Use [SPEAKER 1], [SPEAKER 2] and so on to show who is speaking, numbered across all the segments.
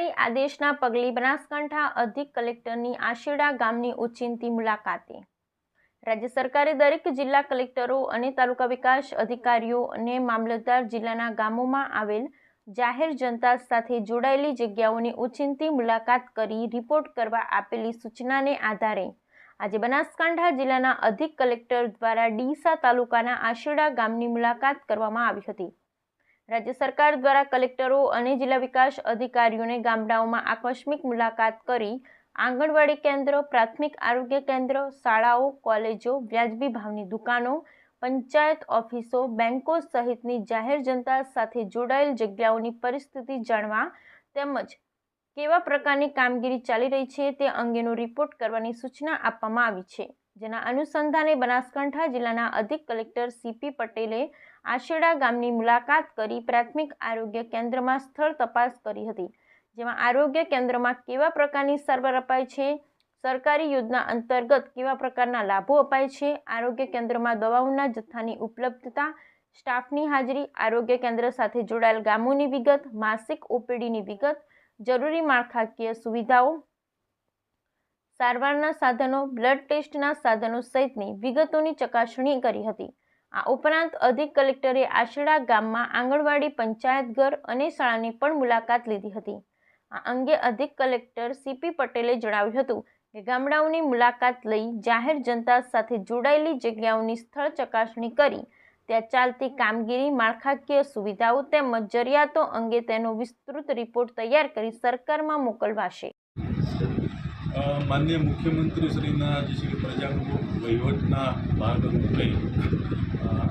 [SPEAKER 1] સરકારી આદેશના પગલે બનાસકાંઠા અધિક કલેક્ટરની આશેડા ગામની ઓચિંતી મુલાકાતે. રાજ્ય સરકારે દરેક જિલ્લા કલેક્ટરો અને તાલુકા વિકાસ અધિકારીઓ અને મામલતદાર જિલ્લાના ગામોમાં આવેલ જાહેર જનતા સાથે જોડાયેલી જગ્યાઓની ઓચિંતી મુલાકાત કરી રિપોર્ટ કરવા આપેલી સૂચનાને આધારે આજે બનાસકાંઠા જિલ્લાના અધિક કલેક્ટર દ્વારા ડીસા તાલુકાના આશેડા ગામની મુલાકાત કરવામાં આવી હતી. રાજ્ય સરકાર દ્વારા કલેક્ટરો અને જિલ્લા વિકાસ અધિકારીઓને ગામડાઓમાં આકસ્મિક મુલાકાત કરી આંગણવાડી કેન્દ્ર, પ્રાથમિક આરોગ્ય કેન્દ્ર, શાળાઓ, કોલેજો, વ્યાજબી ભાવની દુકાનો, પંચાયત ઓફિસો બેન્કો સહિતની જાહેર જનતા સાથે જોડાયેલ જગ્યાઓની પરિસ્થિતિ જાણવા તેમજ કેવા પ્રકારની કામગીરી ચાલી રહી છે તે અંગેનો રિપોર્ટ કરવાની સૂચના આપવામાં આવી છે. જેના અનુસંધાને બનાસકાંઠા જિલ્લાના અધિક કલેક્ટર સીપી પટેલે આશેડા ગામની મુલાકાત કરી પ્રાથમિક આરોગ્ય કેન્દ્રમાં સ્થળ તપાસ કરી હતી. જેમાં આરોગ્ય કેન્દ્રમાં કેવા પ્રકારની સારવાર અપાય છે, સરકારી યોજના અંતર્ગત કેવા પ્રકારના લાભો અપાય છે, આરોગ્ય કેન્દ્રમાં દવાઓના જથ્થાની ઉપલબ્ધતા, સ્ટાફની હાજરી, આરોગ્ય કેન્દ્ર સાથે જોડાયેલ ગામોની વિગત, માસિક ઓપીડીની વિગત, જરૂરી માળખાકીય સુવિધાઓ સારવારના સાધનો બ્લડ ટેસ્ટના સાધનો સહિતની વિગતોની ચકાસણી કરી હતી. આ ઉપરાંત અધિક કલેક્ટરે આશડા ગામમાં આંગણવાડી પંચાયતઘર અને શાળાની પણ મુલાકાત લીધી હતી. આ અંગે અધિક કલેક્ટર સીપી પટેલે જણાવ્યું હતું કે ગામડાઓની મુલાકાત લઈ જાહેર જનતા સાથે જોડાયેલી જગ્યાઓની સ્થળ ચકાસણી કરી, ત્યાં ચાલતી કામગીરી, માળખાકીય સુવિધાઓ તેમજ જરૂરિયાતો અંગે તેનો વિસ્તૃત રિપોર્ટ તૈયાર કરી સરકારમાં મોકલવાશે.
[SPEAKER 2] અ, માનનીય મુખ્યમંત્રીશ્રીના જે છે કે પ્રજાનું વહીવટના ભાગરૂપે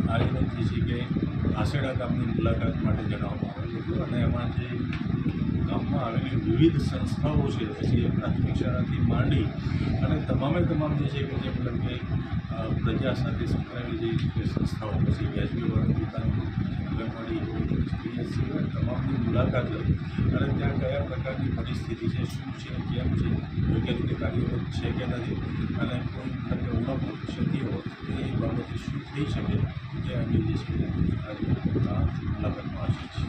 [SPEAKER 2] આજે જે છે કે આસેડા ગામની મુલાકાત માટે જણાવવામાં આવ્યું હતું અને એમાં જે ગામમાં આવેલી વિવિધ સંસ્થાઓ છે પછી પ્રાથમિક શાળાથી માંડી અને તમામે તમામ જે છે કે જે મતલબ કે પ્રજા સાથે સંકળાયેલી જે સંસ્થાઓ પછી વ્યાજબી વર્ગ દુકાનો આંગણવાડી તમામની મુલાકાત લઈ અને ત્યાં પ્રકારની પરિસ્થિતિ છે, શું છે, કેમ છે, યોગ્ય રીતે કાર્યરત છે કે નથી અને કોઈ કે ઉણપ ક્ષતિ હોય એ બાબતે શું થઈ શકે તે અંગે જે છે છે.